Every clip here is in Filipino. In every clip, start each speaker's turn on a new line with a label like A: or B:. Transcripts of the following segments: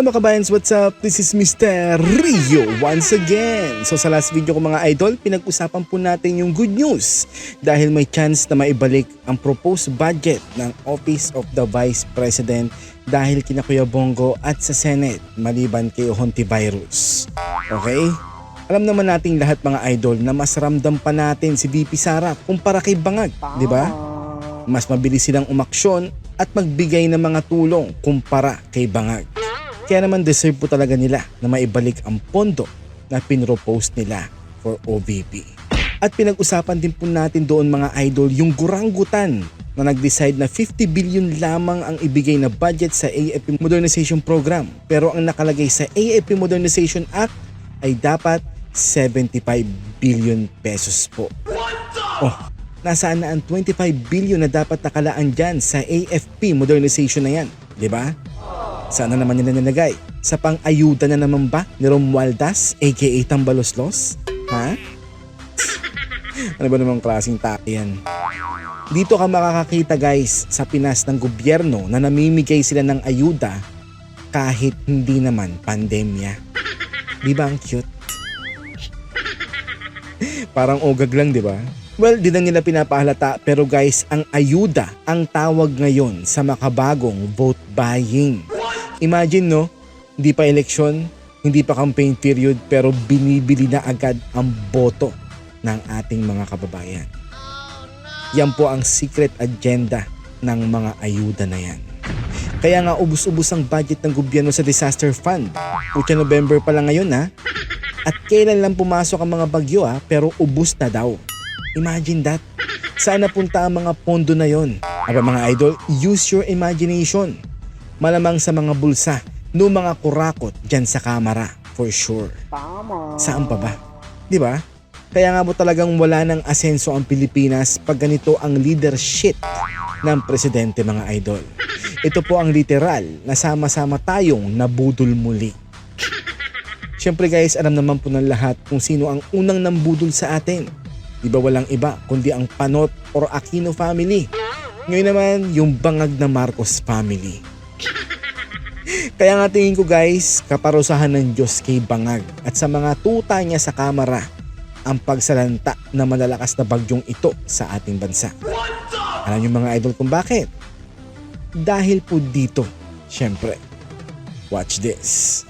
A: Mga kabayans, what's up? This is Mr. Rio once again. So sa last video ko mga idol, pinag-usapan po natin yung good news dahil may chance na maibalik ang proposed budget ng Office of the Vice President dahil kina Kuya Bongo at sa Senate maliban kay Hontivirus. Okay? Alam naman nating lahat mga idol na mas ramdam pa natin si VP Sara kumpara kay Bangag, di ba? Mas mabilis silang umaksyon at magbigay ng mga tulong kumpara kay Bangag. Kaya naman deserve po talaga nila na maibalik ang pondo na pinropose nila for OVP. At pinag-usapan din po natin doon mga idol yung guranggutan na nag-decide na 50 billion lamang ang ibigay na budget sa AFP Modernization Program. Pero ang nakalagay sa AFP Modernization Act ay dapat 75 billion pesos po. Oh, nasaan na ang 25 billion na dapat nakalaan dyan sa AFP modernization na yan, di ba? Sana naman nila nilagay. Sa pang-ayuda na naman ba ni Romualdez aka Tambaloslos? Ha? ano ba namang klaseng tao yan? Dito ka makakakita guys sa Pinas ng gobyerno na namimigay sila ng ayuda kahit hindi naman pandemya. Di ba ang cute? Parang ogag lang, di ba? Well, di na nila pinapahalata pero guys, ang ayuda ang tawag ngayon sa makabagong vote buying. Imagine no, hindi pa eleksyon, hindi pa campaign period pero binibili na agad ang boto ng ating mga kababayan. Yan po ang secret agenda ng mga ayuda na yan. Kaya nga ubus-ubus ang budget ng gobyerno sa disaster fund. Pucha November pa lang ngayon ha. At kailan lang pumasok ang mga bagyo ha, pero ubus na daw. Imagine that. Saan napunta ang mga pondo na yon? Aba mga idol, use your imagination. Malamang sa mga bulsa, no mga kurakot dyan sa kamera, for sure. Saan pa ba? Di ba? Kaya nga po talagang wala ng asenso ang Pilipinas pag ganito ang leadership ng presidente mga idol. Ito po ang literal na sama-sama tayong nabudol muli. Siyempre guys, alam naman po ng lahat kung sino ang unang nambudol sa atin. Di ba walang iba kundi ang Panot or Aquino family. Ngayon naman, yung bangag na Marcos family. Kaya nga tingin ko guys, kaparusahan ng Diyos kay Bangag at sa mga tuta niya sa kamera ang pagsalanta na malalakas na bagyong ito sa ating bansa. Alam niyo mga idol kung bakit? Dahil po dito, syempre. Watch this.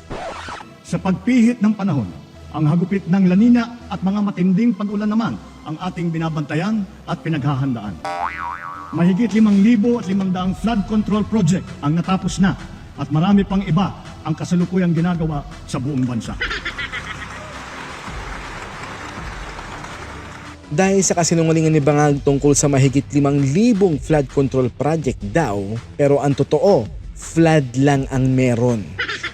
B: Sa pagpihit ng panahon, ang hagupit ng lanina at mga matinding pag-ulan naman ang ating binabantayan at pinaghahandaan. Mahigit 5,000 at 500 flood control project ang natapos na at marami pang iba ang kasalukuyang ginagawa sa buong bansa.
A: Dahil sa kasinungalingan ni Bangag tungkol sa mahigit 5,000 flood control project daw, pero ang totoo, flood lang ang meron.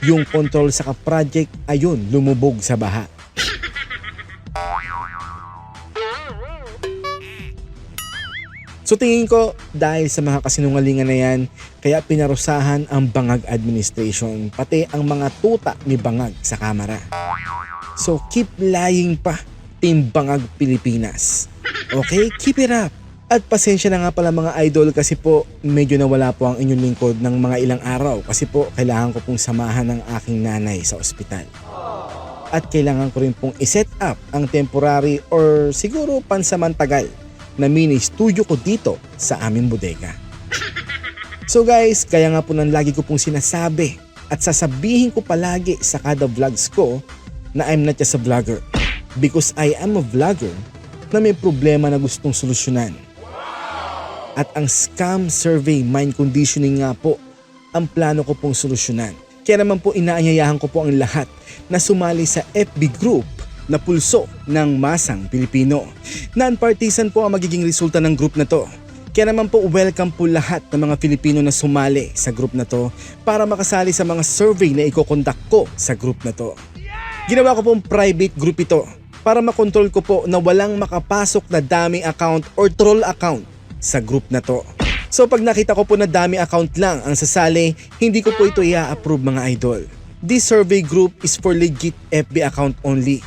A: Yung control sa ka-project, ayun, lumubog sa baha. So tingin ko dahil sa mga kasinungalingan na yan, kaya pinarusahan ang Bangag administration, pati ang mga tuta ni Bangag sa kamera. So keep lying pa, Team Bangag Pilipinas. Okay, keep it up. At pasensya na nga pala mga idol kasi po medyo nawala po ang inyong lingkod ng mga ilang araw kasi po kailangan ko pong samahan ng aking nanay sa ospital. At kailangan ko rin pong iset up ang temporary or siguro pansamantagal na mini studio ko dito sa aming bodega. So guys, kaya nga po nang lagi ko pong sinasabi at sasabihin ko palagi sa kada vlogs ko na I'm not just a vlogger because I am a vlogger na may problema na gustong solusyonan. At ang scam survey mind conditioning nga po ang plano ko pong solusyonan. Kaya naman po inaanyayahan ko po ang lahat na sumali sa FB group na pulso ng Masang Pilipino. Non-partisan po ang magiging resulta ng group na to. Kaya naman po welcome po lahat ng mga Filipino na sumali sa group na to para makasali sa mga survey na ikokondak ko sa group na to. Ginawa ko pong private group ito para makontrol ko po na walang makapasok na dami account or troll account sa group na to. So pag nakita ko po na dami account lang ang sasali, hindi ko po ito i-approve mga idol. This survey group is for legit FB account only.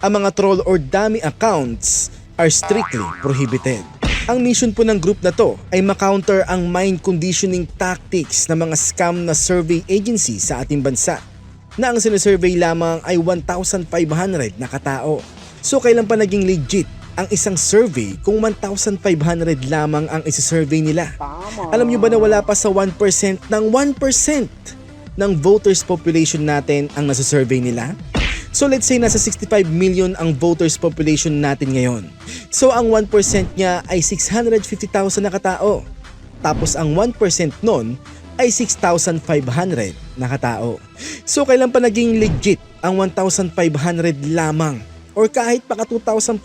A: Ang mga troll or dami accounts are strictly prohibited. Ang mission po ng group na to ay makounter ang mind conditioning tactics ng mga scam na survey agency sa ating bansa na ang sinasurvey lamang ay 1,500 na katao. So kailan pa naging legit ang isang survey kung 1,500 lamang ang isisurvey nila? Alam nyo ba na wala pa sa 1% ng 1% ng voters population natin ang nasa-survey nila? So let's say nasa 65 million ang voters population natin ngayon. So ang 1% niya ay 650,000 na katao. Tapos ang 1% nun ay 6,500 na katao. So kailan pa naging legit ang 1,500 lamang? Or kahit pa 2,500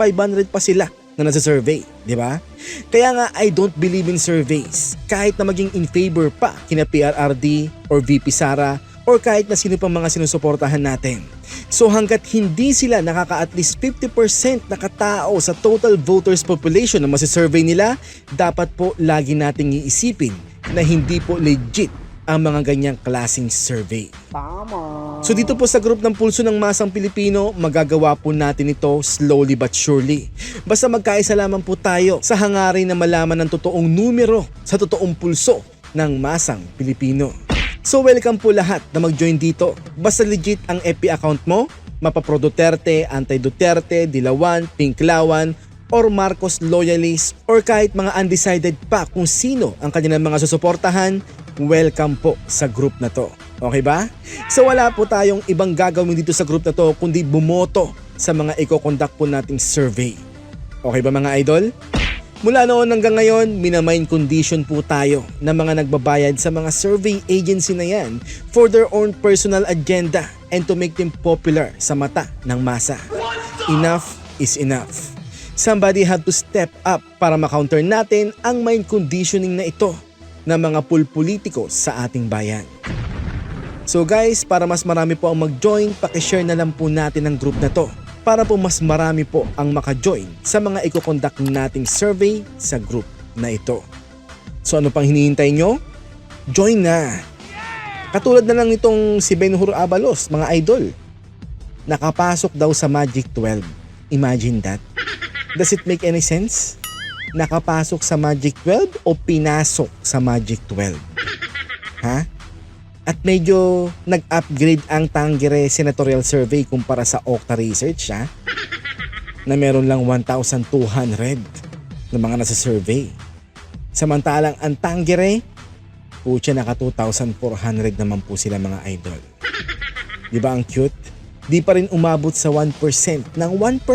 A: pa sila na nasa survey, di ba? Kaya nga I don't believe in surveys. Kahit na maging in favor pa kina PRRD or VP Sara or kahit na sino pang mga sinusuportahan natin. So hanggat hindi sila nakaka at least 50% na katao sa total voters population na masisurvey nila, dapat po lagi nating iisipin na hindi po legit ang mga ganyang klasing survey.
C: Tama.
A: So dito po sa group ng Pulso ng Masang Pilipino, magagawa po natin ito slowly but surely. Basta magkaisa lamang po tayo sa hangarin na malaman ng totoong numero sa totoong pulso ng Masang Pilipino. So welcome po lahat na mag-join dito. Basta legit ang FB account mo, mapapro Duterte, anti-Duterte, Dilawan, Pinklawan, or Marcos loyalist or kahit mga undecided pa kung sino ang kanilang mga susuportahan, welcome po sa group na to. Okay ba? So wala po tayong ibang gagawin dito sa group na to kundi bumoto sa mga i-conduct po nating survey. Okay ba mga idol? Mula noon hanggang ngayon, minamind condition po tayo ng mga nagbabayad sa mga survey agency na yan for their own personal agenda and to make them popular sa mata ng masa. Enough is enough. Somebody had to step up para makounter natin ang mind conditioning na ito ng mga pulpolitiko sa ating bayan. So guys, para mas marami po ang mag-join, pakishare na lang po natin ang group na to para po mas marami po ang maka-join sa mga ikokondak nating survey sa group na ito. So ano pang hinihintay nyo? Join na! Katulad na lang itong si Benhur Abalos, mga idol. Nakapasok daw sa Magic 12. Imagine that. Does it make any sense? Nakapasok sa Magic 12 o pinasok sa Magic 12? Ha? At medyo nag-upgrade ang Tangere Senatorial Survey kumpara sa Okta Research ha? na meron lang 1,200 na mga nasa survey. Samantalang ang Tangere, putya naka 2,400 naman po sila mga idol. Di ba ang cute? Di pa rin umabot sa 1% ng 1%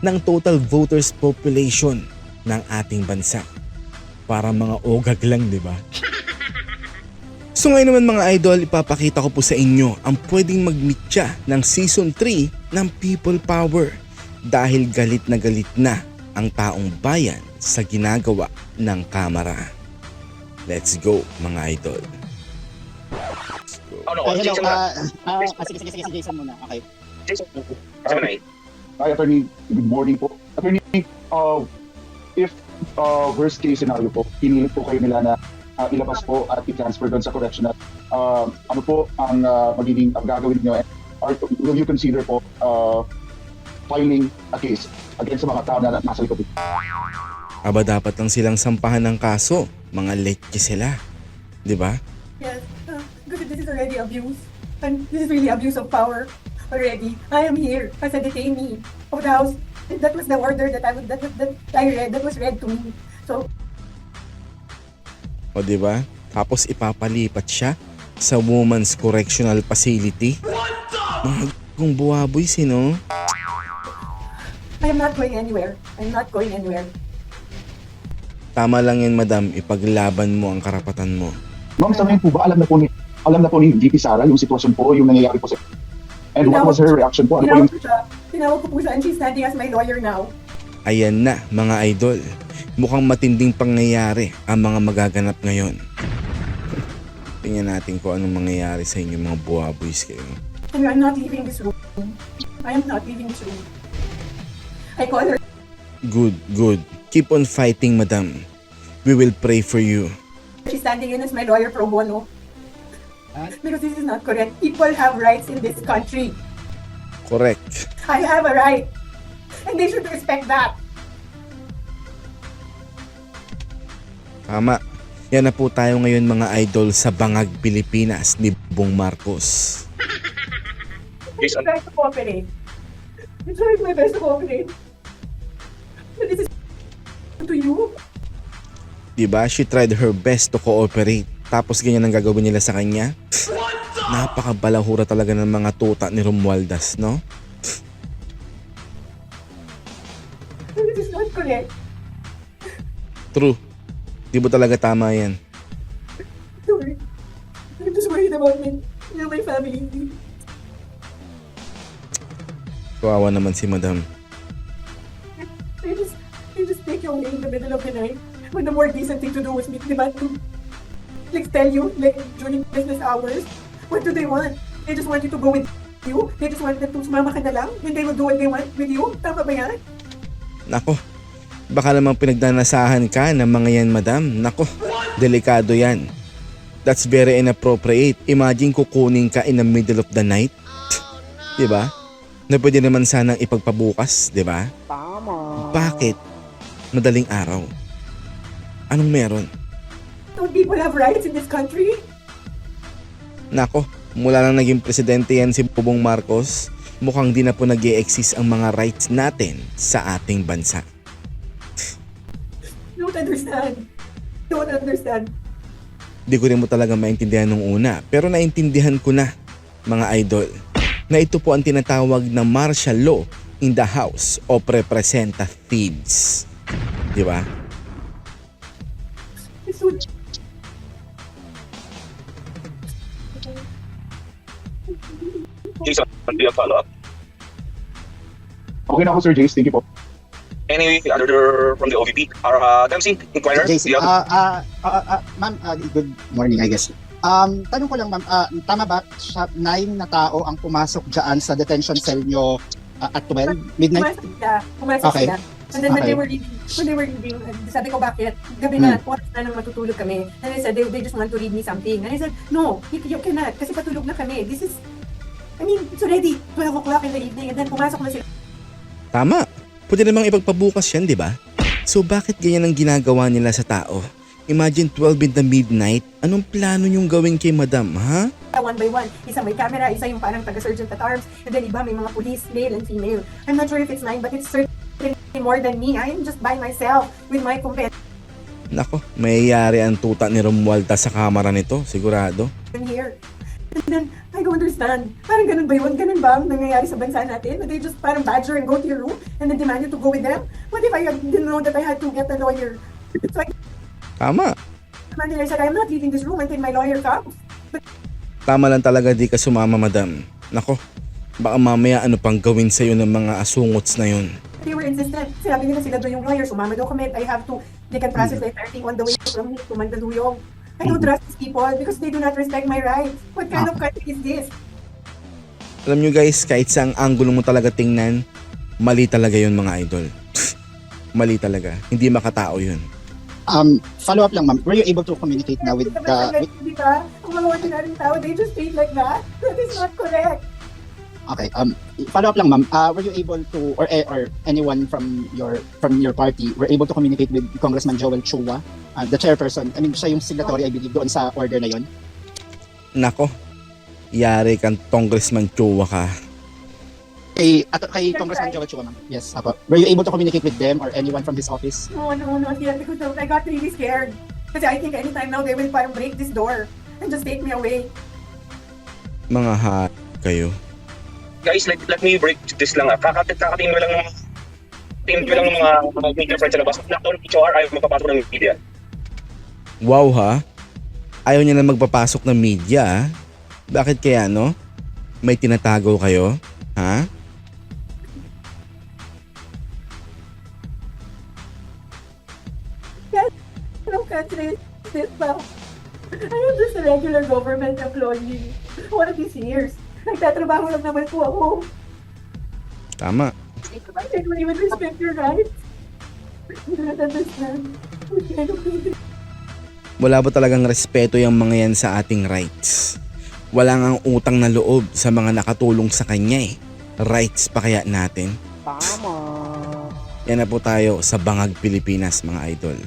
A: ng total voters population ng ating bansa. Para mga ogag lang, di ba? So ngayon naman mga idol, ipapakita ko po sa inyo ang pwedeng magmitya ng Season 3 ng People Power dahil galit na galit na ang taong bayan sa ginagawa ng kamera. Let's go mga idol.
D: Ano ko?
C: Ay, hello.
D: Jason
C: ah, ah, sige, sige, sige, si Jason muna. Okay.
D: Jason. Jason na eh.
E: Hi, Attorney. Good morning po. Attorney, uh, if uh, worst case scenario po, pinilit po kayo nila na uh, ilabas po at i-transfer doon sa correctional, uh, ano po ang uh, magiging ang gagawin nyo? And are, will you consider po uh, filing a case against sa mga tao na nasa likod?
A: Aba dapat lang silang sampahan ng kaso. Mga leke sila. Di ba?
F: Yes, uh, because this is already abuse. And this is really abuse of power already. I am here as a detainee of the house. That was the order that I would, that, that I read, that was read to me. So
A: O di ba? Tapos ipapalipat siya sa Women's Correctional Facility. Mga kung buwaboy sino?
F: I am not going anywhere. I'm not going anywhere.
A: Tama lang yan madam, ipaglaban mo ang karapatan mo.
E: Ma'am, sa ngayon po ba, alam na po ni, alam na po ni VP Sara yung sitwasyon po, yung nangyayari po sa... And what was her reaction po? Ano po yung...
F: Tinawag ko po siya and she's standing as my lawyer now.
A: Ayan na mga idol, mukhang matinding pangyayari ang mga magaganap ngayon. Tingnan natin kung anong mangyayari sa inyo mga buwaboys kayo.
F: And I'm not leaving this room. I am not leaving this room. I call her
A: Good, good. Keep on fighting madam. We will pray for you.
F: She's standing in as my lawyer pro bono.
C: Ah?
F: Because this is not correct. People have rights in this country.
A: Correct.
F: I have a right. And they should respect that.
A: Tama. Yan na po tayo ngayon mga idol sa Bangag Pilipinas ni Bong Marcos.
F: I tried to cooperate. I tried my best to cooperate. But this is to you.
A: Diba? She tried her best to cooperate. Tapos ganyan ang gagawin nila sa kanya. Napakabalahura talaga ng mga tuta ni Romualdez, no? True. Di ba talaga tama yan?
F: Sorry. I'm just worried about me. You know, my family.
A: Kawawa naman si madam.
F: They just, they just take you away in the middle of the night when the more decent thing to do was meet them at to, like, tell you, like, during business hours, what do they want? They just want you to go with you? They just want them to sumama ka na lang and they will do what they want with you? Tama ba yan?
A: Nako, baka naman pinagdanasahan ka ng mga yan madam. Nako, delikado yan. That's very inappropriate. Imagine kukunin ka in the middle of the night. Di ba? Na pwede naman sanang ipagpabukas, di ba?
C: Tama.
A: Bakit? Madaling araw. Anong meron?
F: Don't people have rights in this country?
A: Nako, mula nang naging presidente yan si Bobong Marcos, mukhang di na po nag exist ang mga rights natin sa ating bansa.
F: Don't understand. Don't understand.
A: Di ko rin mo talaga maintindihan nung una, pero naintindihan ko na, mga idol, na ito po ang tinatawag na martial law in the House of Representatives. Di ba?
F: So
D: Jason, do you have follow-up?
E: Okay na ako, Sir Jace. Thank you po.
D: Any other from the OVP? Or uh, Dempsey, Inquirer? Have-
C: ah, ah, ah, ah, ma'am, ah, good morning, I guess. Um, tanong ko lang, ma'am, ah, tama ba siya, nine na tao ang pumasok dyan sa detention cell nyo ah, at 12, midnight?
F: Pumasok sila. Pumasok
C: Okay.
F: sila. And then when
C: Okay.
F: they were leaving, when they were leaving, uh, sabi ko bakit? Gabi na, oras na nang matutulog kami. And I said, they, they just want to read me something. And I said, no, you, you cannot. Kasi patulog na kami. This is, I mean, it's already 12 o'clock in the evening. And then pumasok na sila.
A: Tama. Pwede namang ipagpabukas yan, di ba? So bakit ganyan ang ginagawa nila sa tao? Imagine 12 in the midnight, anong plano nyong gawin kay madam, ha?
F: one by one. Isa may camera, isa yung parang taga-sergeant at arms, and then iba may mga police, male and female. I'm not sure if it's nine, but it's certainly more than me. I am just by myself with my companion
A: Nako, mayayari ang tuta ni Romualda sa kamera nito, sigurado.
F: Understand. Parang ganun ba yun? Ganun ba ang nangyayari sa bansa natin? They just parang badger and go to your room and then demand you to go with them? What if I didn't know that I had to get a lawyer? So I
A: Tama.
F: demanded, I said, I'm not leaving this room until my lawyer comes.
A: Tama lang talaga di ka sumama, madam. Nako, baka mamaya ano pang gawin sa'yo ng mga asungots na yun.
F: They were insistent. Sinabi nila sila doon yung lawyer, sumama daw kami. I have to, they can process the entire thing on the way from here to Mandaluyong. I don't trust these people because they do not respect my rights. What kind of country is this?
A: Alam nyo guys, kahit sa ang angulo mo talaga tingnan, mali talaga yun mga idol. mali talaga. Hindi makatao yun.
C: Um, follow up lang, ma'am. Were you able to communicate na with the... With?
F: Kung mga ordinaryong tao, they just treat like that. That is not correct.
C: okay, um, follow up lang, ma'am. Uh, were you able to, or eh, or anyone from your from your party, were able to communicate with Congressman Joel Chua, uh, the chairperson? I mean, siya yung signatory, I believe, doon sa order na yon.
A: Nako, yari kang congressman Chua ka.
C: Kay, at, kay Congressman Joel Chua, ma'am. Yes, apo. Were you able to communicate with them or anyone from his office?
F: No, no, not yet because I got really scared. Kasi I think anytime now they will parang break this door and just take me away.
A: Mga ha kayo.
D: Guys, let, let me break this lang. ah. Kakatit kakating mo lang team ko lang ng mga, mga media friends sa labas. Lockdown HOR ayaw magpapasok ng media.
A: Wow ha? Ayaw niya na magpapasok ng media ha? Bakit kaya no? May tinatago kayo? Ha?
F: Anong country is this ba? I am just a regular government employee. One of these years. Nagtatrabaho lang naman po ako.
A: Tama.
F: I don't even respect your rights. I do not understand.
A: Wala ba talagang respeto yung mga yan sa ating rights? Wala ngang utang na loob sa mga nakatulong sa kanya eh. Rights pa kaya natin?
C: Tama.
A: Yan na po tayo sa Bangag, Pilipinas mga idol.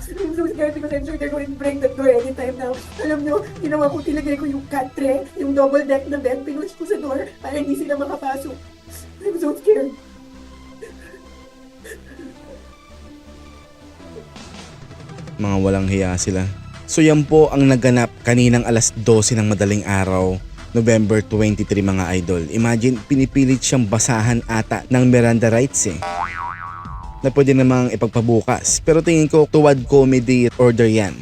F: Censored ko, censored ko rin break that door anytime now. Alam nyo, ginawa ko tinagay ko yung katre, yung double deck na bed, pinush ko sa door para hindi sila makapasok. I'm so scared.
A: Mga walang hiya sila. So yan po ang naganap kaninang alas 12 ng madaling araw, November 23 mga idol. Imagine, pinipilit siyang basahan ata ng Miranda rights eh. Na pwede namang ipagpabukas. Pero tingin ko tuwad comedy order yan.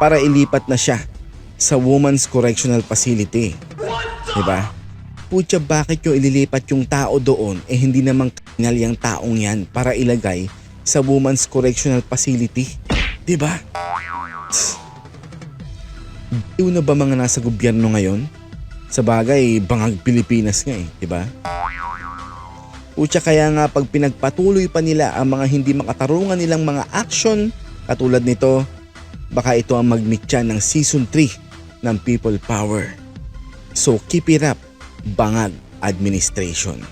A: Para ilipat na siya sa Women's Correctional Facility. Diba? Putya bakit nyo ililipat yung tao doon eh hindi namang kanal yung taong yan para ilagay sa Women's Correctional Facility. Diba? Diw na ba mga nasa gobyerno ngayon? Sa bagay, bangag Pilipinas nga eh, di ba? Utya kaya nga pag pinagpatuloy pa nila ang mga hindi makatarungan nilang mga action katulad nito, baka ito ang magmitya ng season 3 ng People Power. So keep it up, bangag administration.